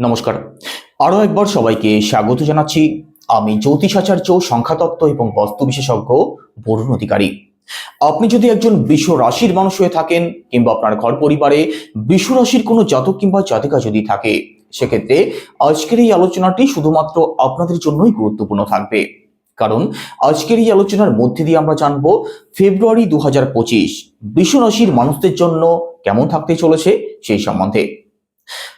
নমস্কার। আরও একবার সবাইকে স্বাগত জানাচ্ছি। আমি জ্যোতিষাচার্য সংখ্যাতত্ত্ব এবং বস্তু বিশেষজ্ঞ বরুণ অধিকারী। আপনি যদি একজন বিশ্ব রাশির মানুষ হয়ে থাকেন কিংবা আপনার ঘর পরিবারে বিশ্ব রাশির কোনো জাতক কিংবা জাতিকা যদি থাকে, সেক্ষেত্রে আজকের এই আলোচনাটি শুধুমাত্র আপনাদের জন্যই গুরুত্বপূর্ণ থাকবে। কারণ আজকের এই আলোচনার মধ্যে দিয়ে আমরা জানব ফেব্রুয়ারি দু হাজার পঁচিশ বিশ্ব রাশির মানুষদের জন্য কেমন থাকতে চলেছে সেই সম্বন্ধে।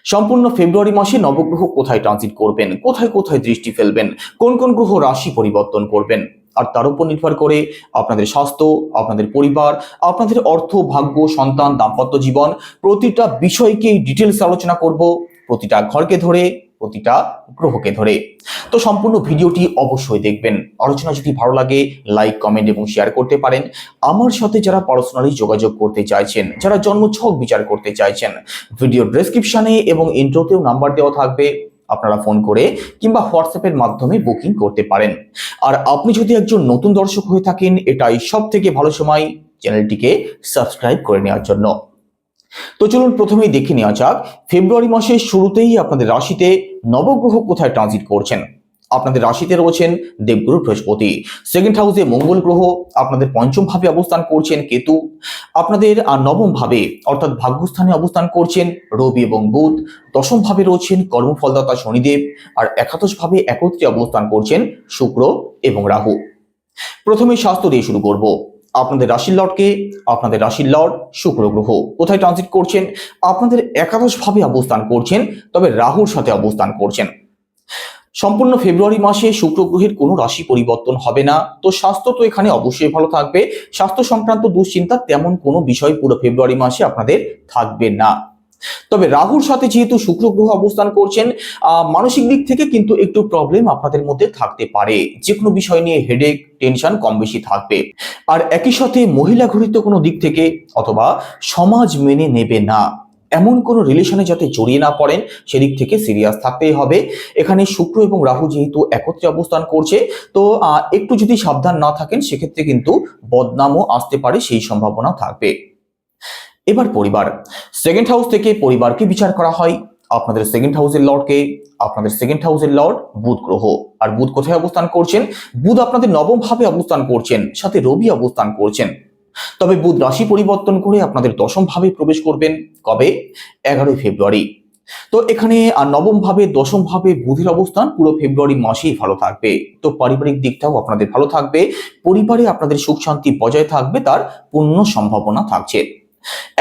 সম্পূর্ণ ফেব্রুয়ারি মাসে নবগ্রহ কোথায় ট্রানজিট করবেন? কোথায় কোথায় দৃষ্টি ফেলবেন? কোন কোন গ্রহ রাশি পরিবর্তন করবেন? আর তার উপর নির্ভর করে আপনাদের স্বাস্থ্য, আপনাদের পরিবার, আপনাদের অর্থ, ভাগ্য, সন্তান, দাম্পত্য জীবন প্রতিটা বিষয়কে ডিটেলস আলোচনা করব। প্রতিটা ঘরকে ধরে প্রতিটা গ্রহকে ধরে। তো সম্পূর্ণ ভিডিওটি অবশ্যই দেখবেন। আলোচনা যদি ভালো লাগে লাইক কমেন্ট এবং শেয়ার করতে পারেন। আমার সাথে যারা পার্সোনালি যোগাযোগ করতে চাইছেন, যারা জন্মছক বিচার করতে চাইছেন ভিডিও ডেসক্রিপশনে এবং ইন্ট্রোতেও নাম্বার দেওয়া থাকবে, আপনারা ফোন করে কিংবা হোয়াটসঅ্যাপের মাধ্যমে বুকিং করতে পারেন। আর আপনি যদি একজন নতুন দর্শক হয়ে থাকেন, এটাই সব থেকে ভালো সময় চ্যানেলটিকে সাবস্ক্রাইব করে নেওয়ার জন্য। তো চলুন প্রথমেই দেখে নেওয়া যাক, ফেব্রুয়ারি মাসের শুরুতেই আপনাদের রাশিতে নবগ্রহ কোথায় ট্রানজিট করছেন? আপনাদের রাশিতে রয়েছেন দেবগুরু বৃহস্পতি। সেকেন্ড হাউসে মঙ্গল গ্রহ, আপনাদের পঞ্চম ভাবে অবস্থান করছেন কেতু। আপনাদের আর নবম ভাবে, অর্থাৎ ভাগ্যস্থানে অবস্থান করছেন রবি এবং বুধ। দশম ভাবে রয়েছেন কর্মফলদাতা শনিদেব। আর একাদশ ভাবে একত্রে অবস্থান করছেন শুক্র এবং রাহু। প্রথমে স্বাস্থ্য দিয়ে শুরু করব। আপনাদের রাশির লর্ডকে, আপনাদের রাশির লর্ড শুক্র গ্রহ। কোথায় ট্রানজিট করছেন? আপনাদের একাদশভাবে অবস্থান করছেন, তবে রাহুর সাথে অবস্থান করছেন। সম্পূর্ণ ফেব্রুয়ারি মাসে শুক্র গ্রহের কোনো রাশি পরিবর্তন হবে না। তো স্বাস্থ্য তো এখানে অবশ্যই ভালো থাকবে। স্বাস্থ্য সংক্রান্ত দুশ্চিন্তা তেমন কোনো বিষয় পুরো ফেব্রুয়ারি মাসে আপনাদের থাকবে না। তবে রাহুর সাথে যেহেতু শুক্র গ্রহ অবস্থান করছেন মানসিক দিক থেকে কিন্তু একটু প্রবলেম আপনাদের মধ্যে থাকতে পারে। যে কোনো বিষয় নিয়ে হেডেক টেনশন কম বেশি থাকবে। আর একই সাথে মহিলা ঘটিত কোনো দিক থেকে অথবা সমাজ মেনে নেবে না। এমন কোনো রিলেশনে যাতে জড়িয়ে না পড়েন, সেদিক থেকে সিরিয়াস থাকতেই হবে। এখানে শুক্র এবং রাহু যেহেতু একত্রে অবস্থান করছে, তো একটু যদি সাবধান না থাকেন, সেক্ষেত্রে কিন্তু বদনামও আসতে পারে, সেই সম্ভাবনা থাকবে। এবার পরিবার। সেকেন্ড হাউস থেকে পরিবারকে বিচার করা হয়। আপনাদের সেকেন্ড হাউসের লর্ডকে আপনাদের সেকেন্ড হাউসের লর্ড বুধ গ্রহ। আর বুধ কোথায় অবস্থান করছেন? বুধ আপনাদের নবম ভাবে অবস্থান করছেন, সাথে রবি অবস্থান করছেন। তবে বুধ রাশি পরিবর্তন করে আপনাদের দশম ভাবে প্রবেশ করবেন। কবে? এগারোই ফেব্রুয়ারি। তো এখানে আর নবম ভাবে দশম ভাবে বুধের অবস্থান পুরো ফেব্রুয়ারি মাসেই ভালো থাকবে। তো পারিবারিক দিকটাও আপনাদের ভালো থাকবে। পরিবারে আপনাদের সুখ শান্তি বজায় থাকবে, তার পূর্ণ সম্ভাবনা থাকছে।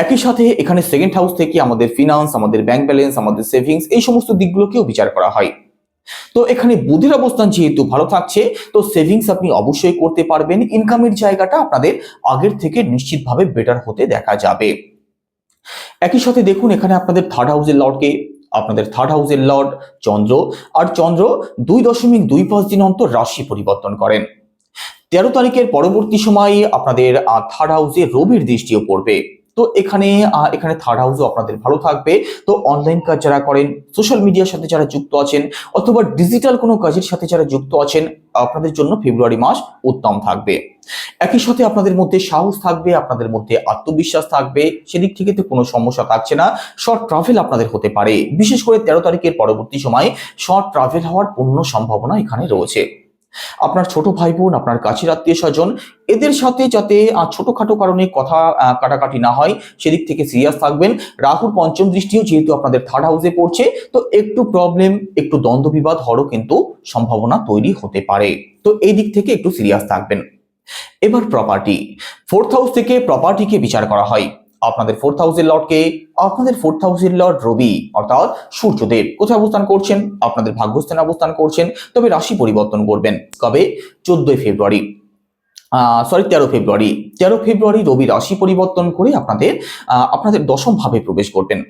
একই সাথে এখানে সেকেন্ড হাউস থেকে আমাদের ফিনান্স আমাদের ব্যাংক ব্যালেন্স আমাদের সেভিংস এই সমস্ত দিকগুলোকেও বিচার করা হয়। তো এখানে বুধের অবস্থান যেহেতু ভালো থাকছে, তো সেভিংস আপনি অবশ্যই করতে পারবেন। ইনকামের জায়গাটা আপনাদের আগের থেকে নিশ্চিতভাবে বেটার হতে দেখা যাবে। একই সাথে দেখুন, এখানে আপনাদের থার্ড হাউসের লর্ডকে আপনাদের থার্ড হাউসের লর্ড চন্দ্র, আর চন্দ্র দুই দশমিক দুই পাঁচ দিন অন্তর রাশি পরিবর্তন করেন। তেরো তারিখের পরবর্তী সময়ে আপনাদের থার্ড হাউসে রবির দৃষ্টিও পড়বে। তো এখানে এখানে থার্ড হাউসও আপনাদের ভালো থাকবে। তো অনলাইন কাজ যারা করেন সোশ্যাল মিডিয়ার সাথে যারা যুক্ত আছেন, অথবা ডিজিটাল কোনো কাজের সাথে যারা যুক্ত আছেন, আপনাদের জন্য ফেব্রুয়ারি মাস উত্তম থাকবে। একই সাথে আপনাদের মধ্যে সাহস থাকবে, আপনাদের মধ্যে আত্মবিশ্বাস থাকবে, সেদিক থেকে তো কোনো সমস্যা থাকছে না। শর্ট ট্রাভেল আপনাদের হতে পারে। বিশেষ করে তেরো তারিখের পরবর্তী সময় শর্ট ট্রাভেল হওয়ার পূর্ণ সম্ভাবনা এখানে রয়েছে। আপনার ছোট ভাই বোন আপনার কাছের আত্মীয় স্বজন, এদের সাথে যাতে ছোটখাটো কারণে কথা কাটাকাটি না হয়, সেদিক থেকে সিরিয়াস থাকবেন। রাহুর পঞ্চম দৃষ্টিও যেহেতু আপনাদের থার্ড হাউসে পড়ছে, তো একটু প্রবলেম একটু দ্বন্দ্ব বিবাদ হওয়ারও কিন্তু সম্ভাবনা তৈরি হতে পারে। তো এই দিক থেকে একটু সিরিয়াস থাকবেন। এবার প্রপার্টি ফোর্থ হাউস থেকে প্রপার্টিকে বিচার করা হয়। আপনাদের ফোর্থ হাউসের লর্ডকে আপনাদের ফোর্থ হাউসের লর্ড রবি, অর্থাৎ সূর্যদেব। কোথায় অবস্থান করছেন? আপনাদের ভাগ্যস্থানে অবস্থান করছেন। তবে রাশি পরিবর্তন করবেন। কবে? চোদ্দই ফেব্রুয়ারি। সরি তেরো ফেব্রুয়ারি। তেরো ফেব্রুয়ারি রবি রাশি পরিবর্তন করে আপনাদের আপনাদের দশম ভাবে প্রবেশ করবেন।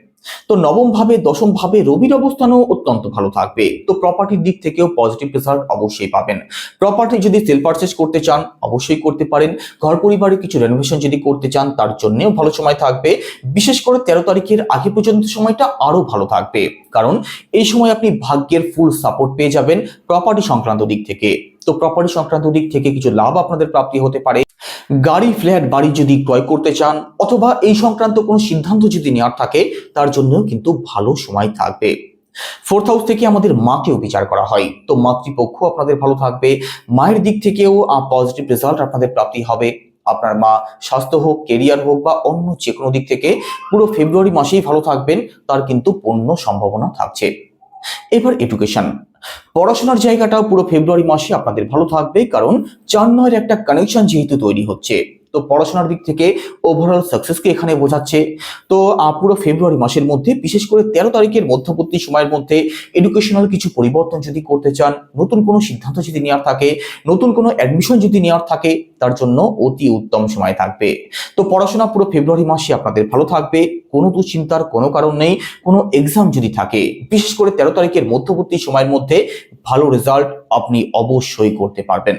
তো নবম ভাবে দশম ভাবে রবির অবস্থানও অত্যন্ত ভালো থাকবে। তো প্রপার্টির দিক থেকেও পজিটিভ রেজাল্ট অবশ্যই পাবেন। প্রপার্টি যদি সেল পারচেস করতে চান, অবশ্যই করতে পারেন। ঘর পরিবারে কিছু রেনোভেশন যদি করতে চান, তার জন্যেও ভালো সময় থাকবে। বিশেষ করে তেরো তারিখের আগে পর্যন্ত সময়টা আরও ভালো থাকবে। কারণ এই সময় আপনি ভাগ্যের ফুল সাপোর্ট পেয়ে যাবেন প্রপার্টি সংক্রান্ত দিক থেকে। তো প্রপার্টি সংক্রান্ত দিক থেকে কিছু লাভ আপনাদের প্রাপ্তি হতে পারে। গাড়ি ফ্ল্যাট বাড়ি যদি ক্রয় করতে চান, অথবা এই সংক্রান্ত কোনো সিদ্ধান্ত যদি নেওয়ার থাকে, তার জন্যও কিন্তু ভালো সময় থাকবে। ফোর্থ হাউস থেকে আমাদের মাকেও বিচার করা হয়। তো মাতৃপক্ষ আপনাদের ভালো থাকবে। মায়ের দিক থেকেও পজিটিভ রেজাল্ট আপনাদের প্রাপ্তি হবে। আপনার মা স্বাস্থ্য হোক কেরিয়ার হোক বা অন্য যে কোনো দিক থেকে পুরো ফেব্রুয়ারি মাসেই ভালো থাকবেন, তার কিন্তু পূর্ণ সম্ভাবনা থাকছে। এবার এডুকেশন পড়াশোনার জায়গাটাও পুরো ফেব্রুয়ারি মাসে আপনাদের ভালো থাকবে, কারণ চার নয়ের একটা কানেকশন যেহেতু তৈরি হচ্ছে। তো পড়াশোনার দিক থেকে ওভারঅল সাকসেসকে এখানে বোঝাচ্ছে। তো পুরো ফেব্রুয়ারি মাসের মধ্যে, বিশেষ করে তেরো তারিখের মধ্যবর্তী সময়ের মধ্যে এডুকেশনাল কিছু পরিবর্তন যদি করতে চান, নতুন কোনো সিদ্ধান্ত যদি নেওয়ার থাকে, নতুন কোনো অ্যাডমিশন যদি নেওয়ার থাকে, তার জন্য অতি উত্তম সময় থাকবে। তো, পড়াশোনা পুরো ফেব্রুয়ারি মাসে আপনাদের ভালো থাকবে, কোনো দুশ্চিন্তার কোনো কারণ নেই, কোনো এক্সাম যদি থাকে, বিশেষ করে তেরো তারিখের মধ্যবর্তী সময়ের মধ্যে ভালো রেজাল্ট আপনি অবশ্যই করতে পারবেন।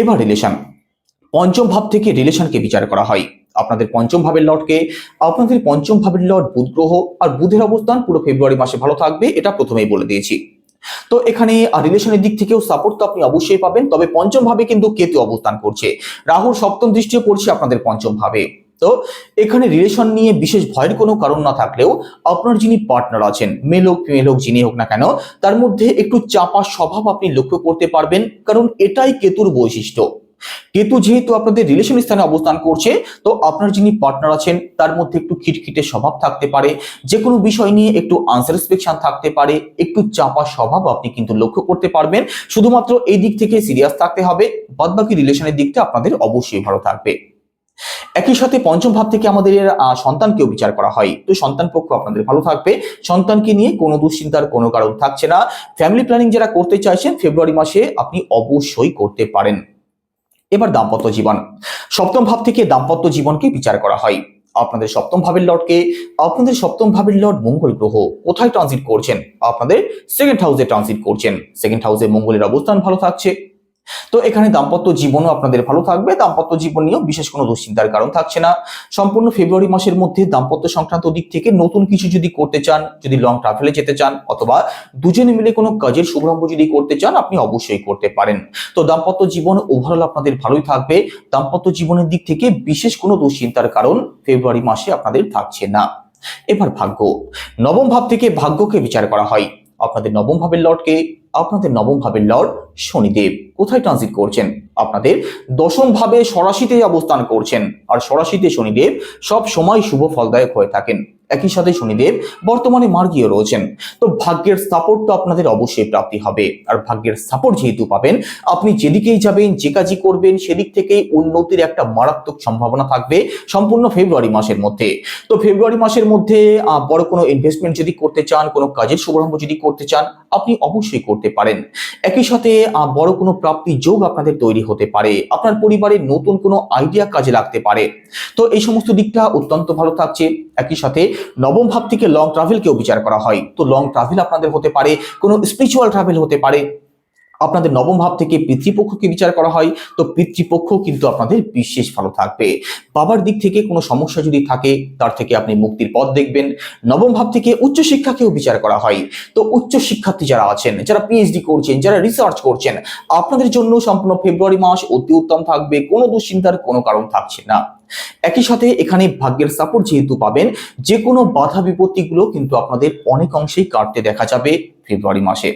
এবার রিলেশন পঞ্চম ভাব থেকে রিলেশনকে বিচার করা হয়। আপনাদের পঞ্চম ভাবের লর্ডকে, আপনাদের পঞ্চম ভাবের লর্ড বুধ গ্রহ আর বুধের অবস্থান পুরো ফেব্রুয়ারি মাসে ভালো থাকবে, এটা প্রথমেই বলে দিয়েছি। তো এখানে রিলেশনের দিক থেকেও সাপোর্ট তো আপনি অবশ্যই পাবেন, তবে পঞ্চম ভাবে কিন্তু কেতু অবস্থান করছে। রাহুর সপ্তম দৃষ্টিও পড়ছে আপনাদের পঞ্চম ভাবে। তো এখানে রিলেশন নিয়ে বিশেষ ভয়ের কোনো কারণ না থাকলেও আপনার যিনি পার্টনার আছেন মেল হোক ফিমেল হোক, যিনি হোক না কেন, তার মধ্যে একটু চাপা স্বভাব আপনি লক্ষ্য করতে পারবেন, কারণ এটাই কেতুর বৈশিষ্ট্য। কেতু যেহেতু আপনাদের রিলেশন স্থানে অবস্থান করছে, তো আপনার যিনি পার্টনার আছেন, তার মধ্যে একটু খিটখিটে স্বভাব থাকতে পারে যে কোনো বিষয় নিয়ে একটু আনসারেসপেকশন থাকতে পারে, একটু চাপা স্বভাব আপনি কিন্তু লক্ষ্য করতে পারবেন। শুধুমাত্র এই দিক থেকে সিরিয়াস থাকতে হবে, বাদবাকি রিলেশনের দিকটা আপনাদের অবশ্যই ভালো থাকবে। একই সাথে পঞ্চম ভাব থেকে আমাদের সন্তানকেও বিচার করা হয়। তো সন্তান পক্ষ আপনাদের ভালো থাকবে। সন্তানকে নিয়ে কোনো দুশ্চিন্তার কোনো কারণ থাকছে না। ফ্যামিলি প্ল্যানিং যারা করতে চাইছেন ফেব্রুয়ারি মাসে আপনি অবশ্যই করতে পারেন। এবার দাম্পত্য জীবন। সপ্তম ভাব থেকে দাম্পত্য জীবনকে বিচার করা হয়। আপনাদের সপ্তম ভাবের লর্ডকে আপনাদের সপ্তম ভাবের লর্ড মঙ্গল গ্রহ। কোথায় ট্রানজিট করছেন? আপনাদের সেকেন্ড হাউসে ট্রানজিট করছেন। সেকেন্ড হাউসে মঙ্গলের অবস্থান ভালো থাকছে। তো এখানে দাম্পত্য জীবনও আপনাদের ভালো থাকবে। দাম্পত্য জীবন নিয়েও বিশেষ কোনো দুশ্চিন্তার কারণ থাকছে না। সম্পূর্ণ ফেব্রুয়ারি মাসের মধ্যে দাম্পত্য সংক্রান্ত দিক থেকে নতুন কিছু যদি করতে চান, যদি লং ট্রাভেলে যেতে চান, অথবা দুজনে মিলে কোনো কাজের শুভারম্ভ যদি করতে চান, আপনি অবশ্যই করতে পারেন। তো দাম্পত্য জীবন ওভারঅল আপনাদের ভালোই থাকবে। দাম্পত্য জীবনের দিক থেকে বিশেষ কোনো দুশ্চিন্তার কারণ ফেব্রুয়ারি মাসে আপনাদের থাকছে না। এবার ভাগ্য। নবম ভাব থেকে ভাগ্যকে বিচার করা হয়। আপনাদের নবম ভাবের লর্ডকে আপনাদের নবম ভাবের লর্ড শনিদেব। কোথায় ট্রানজিট করছেন? আপনাদের দশম ভাবে সরাসিতে অবস্থান করছেন। আর সরাসিতে শনিদেব সব সময় শুভ ফলদায়ক হয়ে থাকেন। একই সাথে শনিদেব বর্তমানে মার্গীয় রয়েছেন। তো ভাগ্যের সাপোর্ট তো আপনাদের অবশ্যই প্রাপ্তি হবে। আর ভাগ্যের সাপোর্ট যেহেতু পাবেন, আপনি যেদিকেই যাবেন, যে কাজই করবেন, সেদিক থেকেই উন্নতির একটা মারাত্মক সম্ভাবনা থাকবে সম্পূর্ণ ফেব্রুয়ারি মাসের মধ্যে। তো ফেব্রুয়ারি মাসের মধ্যে বড় কোনো ইনভেস্টমেন্ট যদি করতে চান, কোনো কাজের শুভারম্ভ যদি করতে চান, আপনি অবশ্যই করতে পারেন। একই সাথে বড় কোনো প্রাপ্তি যোগ আপনাদের তৈরি হতে পারে। আপনার পরিবারের নতুন কোনো আইডিয়া কাজে লাগতে পারে। তো এই সমস্ত দিকটা অত্যন্ত ভালো থাকছে। একই সাথে নবম ভাব থেকে লং ট্রাভেলকেও বিচার করা হয়। তো লং ট্রাভেল আপনাদের হতে পারে, কোনো স্পিরিচুয়াল ট্রাভেল হতে পারে। আপনাদের নবম ভাব থেকে পিতৃপক্ষকে বিচার করা হয়, তো পিতৃপক্ষ কিন্তু আপনাদের বিশেষ ভালো থাকবে। বাবার দিক থেকে কোনো সমস্যা যদি থাকে, তার থেকে আপনি মুক্তির পথ দেখবেন। নবম ভাব থেকে উচ্চশিক্ষাকেও বিচার করা হয়। তো উচ্চ শিক্ষার্থী যারা আছেন, যারা পিএইচডি করছেন, যারা রিসার্চ করছেন, আপনাদের জন্য সম্পূর্ণ ফেব্রুয়ারি মাস অতি উত্তম থাকবে, কোনো দুশ্চিন্তার কোনো কারণ থাকছে না। একই সাথে এখানে ভাগ্যের সাপোর্ট যেহেতু পাবেন যে কোনো বাধা বিপত্তিগুলো কিন্তু আপনাদের অনেক অংশেই কাটতে দেখা যাবে ফেব্রুয়ারি মাসে।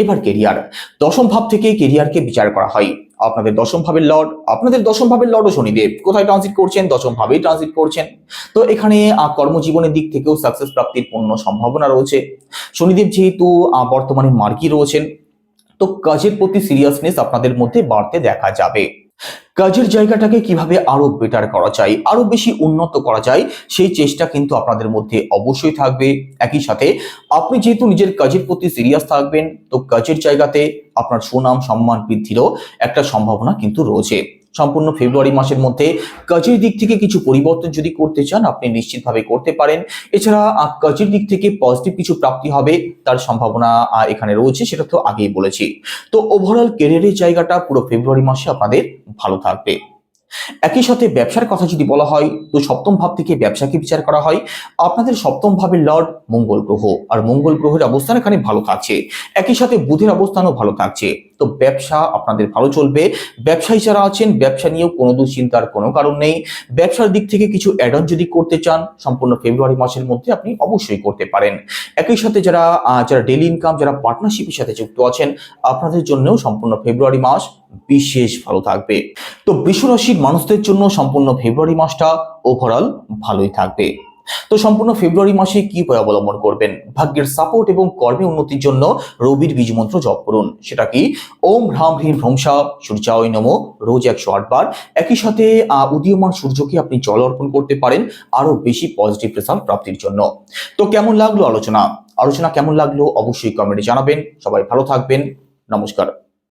এবার কেরিয়ার দশম ভাব থেকে কেরিয়ারকে বিচার করা হয়। আপনাদের দশম ভাবের লর্ড আপনাদের দশম ভাবের লর্ডও শনিদেব। কোথায় ট্রানজিট করছেন? দশম ভাবেই ট্রানজিট করছেন। তো এখানে কর্মজীবনের দিক থেকেও সাকসেস প্রাপ্তির পূর্ণ সম্ভাবনা রয়েছে। শনিদেব যেহেতু বর্তমানে মার্কি রয়েছেন, তো কাজের প্রতি সিরিয়াসনেস আপনাদের মধ্যে বাড়তে দেখা যাবে। কাজের জায়গাটাকে কীভাবে আরও বেটার করা যায়, আরও বেশি উন্নত করা যায়, সেই চেষ্টা কিন্তু আপনাদের মধ্যে অবশ্যই থাকবে। একই সাথে, আপনি যেহেতু নিজের কাজের প্রতি সিরিয়াস থাকবেন, তো কাজের জায়গাতে আপনার সুনাম, সম্মান বৃদ্ধিরও একটা সম্ভাবনা কিন্তু রয়েছে। সম্পূর্ণ ফেব্রুয়ারি মাসের মধ্যে। কাজের দিক থেকে কিছু পরিবর্তন যদি করতে চান, আপনি নিশ্চিতভাবে করতে পারেন। এছাড়া কাজের দিক থেকে পজিটিভ কিছু প্রাপ্তি হবে তার সম্ভাবনা এখানে রয়েছে, সেটা তো আগেই বলেছি। তো ওভারঅল কেরিয়ারের জায়গাটা পুরো ফেব্রুয়ারি মাসে আপনাদের ভালো থাকবে। একই সাথে ব্যবসার কথা যদি বলা হয়, তো সপ্তম ভাব থেকে ব্যবসাকে বিচার করা হয়। আপনাদের সপ্তম ভাবের লর্ড মঙ্গল গ্রহ, আর মঙ্গল গ্রহের অবস্থান এখানে ভালো থাকছে। একই সাথে বুধের অবস্থানও ভালো থাকছে। তো ব্যবসা আপনাদের ভালো চলবে। ব্যবসায়ী যারা আছেন, ব্যবসা নিয়েও কোনো দুশ্চিন্তার কোনো কারণ নেই। ব্যবসার দিক থেকে কিছু অ্যাড অন যদি করতে চান, সম্পূর্ণ ফেব্রুয়ারি মাসের মধ্যে আপনি অবশ্যই করতে পারেন। একই সাথে যারা যারা ডেলি ইনকাম যারা পার্টনারশিপের সাথে যুক্ত আছেন, আপনাদের জন্যও সম্পূর্ণ ফেব্রুয়ারি মাস বিশেষ ভালো থাকবে। তো বৃষ রাশির মানুষদের জন্য সম্পূর্ণ ফেব্রুয়ারি মাসটা ওভারঅল ভালোই থাকবে। তো সম্পূর্ণ ফেব্রুয়ারি মাসে কি উপায় অবলম্বন করবেন? ভাগ্যের সাপোর্ট এবং কর্মে উন্নতির জন্য রবির বীজ মন্ত্র জপ করুন। সেটা কি? ওম হ্রাম হ্রিম ভ্রংসা সূর্যায় নম, রোজ একশো আটবার একই সাথে উদীয়মান সূর্যকে আপনি জল অর্পণ করতে পারেন আরও বেশি পজিটিভ রেজাল্ট প্রাপ্তির জন্য। তো কেমন লাগল আলোচনা? আলোচনা কেমন লাগল? অবশ্যই কমেন্টে জানাবেন। সবাই ভালো থাকবেন। নমস্কার।